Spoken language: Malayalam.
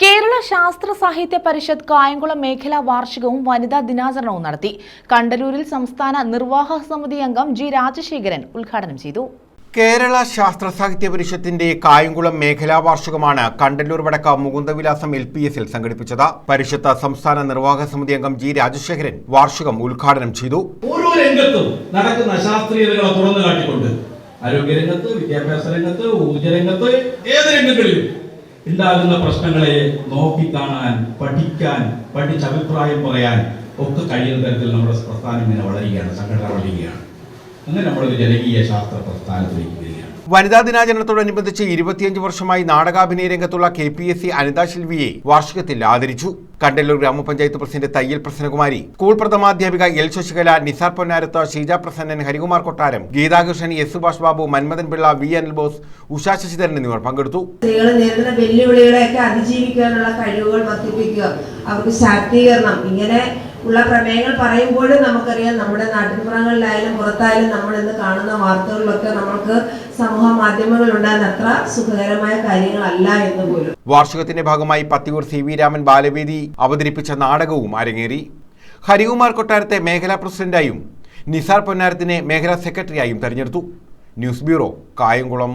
കേരള ശാസ്ത്ര സാഹിത്യ പരിഷത്ത് കായംകുളം മേഖലാ വാർഷികവും വനിതാ ദിനാചരണവും നടത്തി. കണ്ടലൂരിൽ സംസ്ഥാന നിർവാഹക സമിതി അംഗം ജി രാജശേഖരൻ ഉദ്ഘാടനം ചെയ്തു. കേരള ശാസ്ത്ര സാഹിത്യ പരിഷത്തിന്റെ കായംകുളം മേഖലാ വാർഷികമാണ് കണ്ടല്ലൂർ വടക്ക മുകുന്ദവിലാസം എൽ പി എസിൽ സംഘടിപ്പിച്ചത്. പരിഷത്ത് സംസ്ഥാന നിർവാഹക സമിതി അംഗം ജി രാജശേഖരൻ വാർഷികം ഉദ്ഘാടനം ചെയ്തു. ഓരോ രംഗത്തും നടക്കുന്ന ശാസ്ത്രീയതകളെ തുറന്നു കാട്ടിക്കൊണ്ട്. ആരോഗ്യരംഗത്ത് വിദ്യാഭ്യാസ രംഗത്ത് ഊർജ രംഗത്ത് ഏത് രംഗങ്ങളിലും ഉണ്ടാകുന്ന പ്രശ്നങ്ങളെ നോക്കി കാണാൻ പഠിക്കാൻ പഠിച്ച അഭിപ്രായം പറയാൻ ഒക്കെ കഴിയുന്ന തരത്തിൽ നമ്മുടെ പ്രസ്ഥാനം ഇങ്ങനെ വളരുകയാണ് സംഘടന വളരുകയാണ്. അങ്ങനെ നമ്മളൊരു ജനകീയ ശാസ്ത്ര പ്രസ്ഥാനത്തിലേക്ക് വനിതാ ദിനാചരണത്തോടനുബന്ധിച്ച് ഇരുപത്തിയഞ്ച് വർഷമായി നാടകാഭിനയ രംഗത്തുള്ള K P S C Anitha ശിൽവിയെ വാർഷികത്തിൽ ആദരിച്ചു. കണ്ടല്ലൂർ ഗ്രാമപഞ്ചായത്ത് പ്രസിഡന്റ് തയ്യൽ Prasannakumari. School പ്രഥമാധ്യാപിക L Sasikala Nisar Ponnarath Sheeja Prasannan Harikumar Kottaram Geethakrishnan S Subhash Babu Manmadhan Pillai V Anil Bose Usha Sasidharan എന്നിവർ പങ്കെടുത്തു. സ്ത്രീകൾ വെല്ലുവിളികളെയൊക്കെ അതിജീവിക്കാനുള്ള കഴിവുകൾ വർദ്ധിപ്പിക്കുക അവർക്ക് ശാക്തീകരണം ഇങ്ങനെ ഉള്ള പ്രമേയങ്ങൾ പറയുമ്പോഴും നമുക്കറിയാം നമ്മുടെ നാട്ടിൻപുറങ്ങളിലായാലും പുറത്തായാലും നമ്മൾ ഇന്ന് കാണുന്ന വാർത്തകളിലൊക്കെ നമുക്ക് സമൂഹ മാധ്യമങ്ങളുണ്ടാകുന്ന അത്ര സുഖകരമായ കാര്യങ്ങളല്ല എന്ന് പോലും. വാർഷികത്തിന്റെ ഭാഗമായി പത്തിയൂർ സി വി രാമൻ ബാലവേദി അവതരിപ്പിച്ച നാടകവും അരങ്ങേറി. ഹരികുമാർ കൊട്ടാരത്തെ മേഖലാ പ്രസിഡന്റായും നിസാർ പൊന്നാരത്തിനെ മേഖലാ സെക്രട്ടറിയായും തെരഞ്ഞെടുത്തു. News bureau Kayamkulam.